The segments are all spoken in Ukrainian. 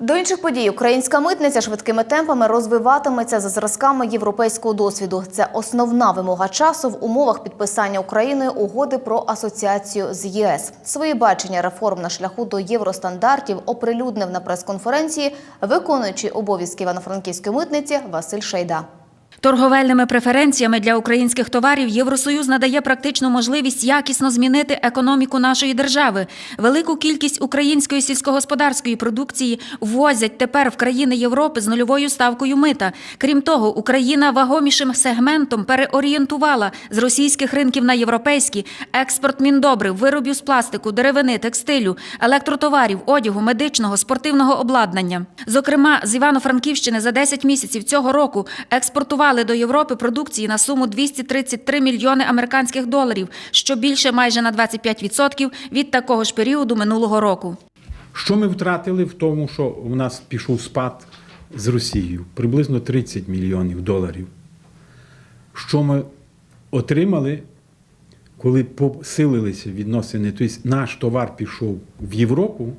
До інших подій українська митниця швидкими темпами розвиватиметься за зразками європейського досвіду. Це основна вимога часу в умовах підписання Україною угоди про асоціацію з ЄС. Свої бачення реформ на шляху до євростандартів оприлюднив на прес-конференції виконуючий обов'язки Івано-Франківської митниці Василь Шейда. Торговельними преференціями для українських товарів Євросоюз надає практичну можливість якісно змінити економіку нашої держави. Велику кількість української сільськогосподарської продукції ввозять тепер в країни Європи з нульовою ставкою мита. Крім того, Україна вагомішим сегментом переорієнтувала з російських ринків на європейські експорт міндобрив, виробів з пластику, деревини, текстилю, електротоварів, одягу, медичного, спортивного обладнання. Зокрема, з Івано-Франківщини за 10 місяців цього року експортували до Європи продукції на суму 233 мільйони американських доларів, що більше майже на 25% від такого ж періоду минулого року. Що ми втратили в тому, що у нас пішов спад з Росією? Приблизно 30 мільйонів доларів. Що ми отримали, коли посилилися відносини, тобто наш товар пішов в Європу,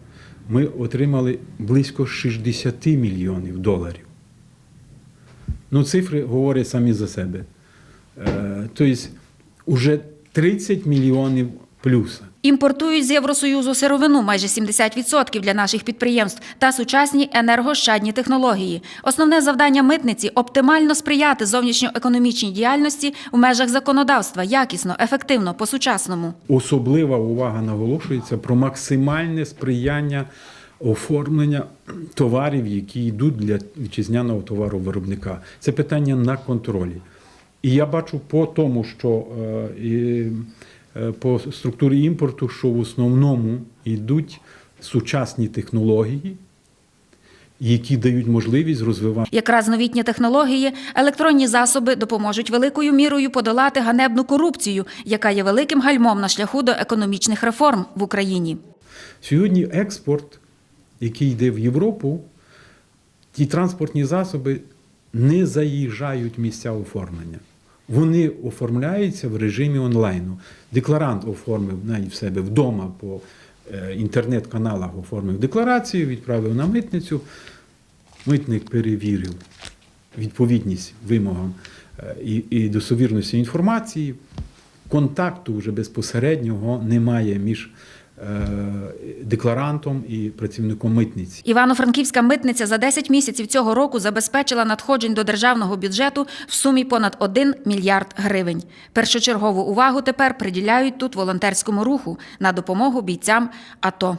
ми отримали близько 60 мільйонів доларів. Ну, цифри говорять самі за себе. Е, Тобто, вже 30 мільйонів плюса. Імпортують з Євросоюзу сировину майже 70% для наших підприємств та сучасні енергощадні технології. Основне завдання митниці оптимально сприяти зовнішньоекономічній діяльності в межах законодавства, якісно, ефективно, по-сучасному. Особлива увага наголошується про максимальне сприяння оформлення товарів, які йдуть для вітчизняного товаровиробника. Це питання на контролі. І я бачу по тому, що е, е, по структурі імпорту, що в основному йдуть сучасні технології, які дають можливість розвивати. Якраз новітні технології, електронні засоби допоможуть великою мірою подолати ганебну корупцію, яка є великим гальмом на шляху до економічних реформ в Україні. Сьогодні експорт, який йде в Європу, ті транспортні засоби не заїжджають місця оформлення. Вони оформляються в режимі онлайну. Декларант оформив навіть в себе вдома по е, інтернет-каналах оформив декларацію, відправив на митницю. Митник перевірив відповідність вимогам е, і, і достовірності інформації. Контакту вже безпосереднього немає між декларантом і працівником митниці. Івано-Франківська митниця за 10 місяців цього року забезпечила надходжень до державного бюджету в сумі понад 1 мільярд гривень. Першочергову увагу тепер приділяють тут волонтерському руху на допомогу бійцям АТО.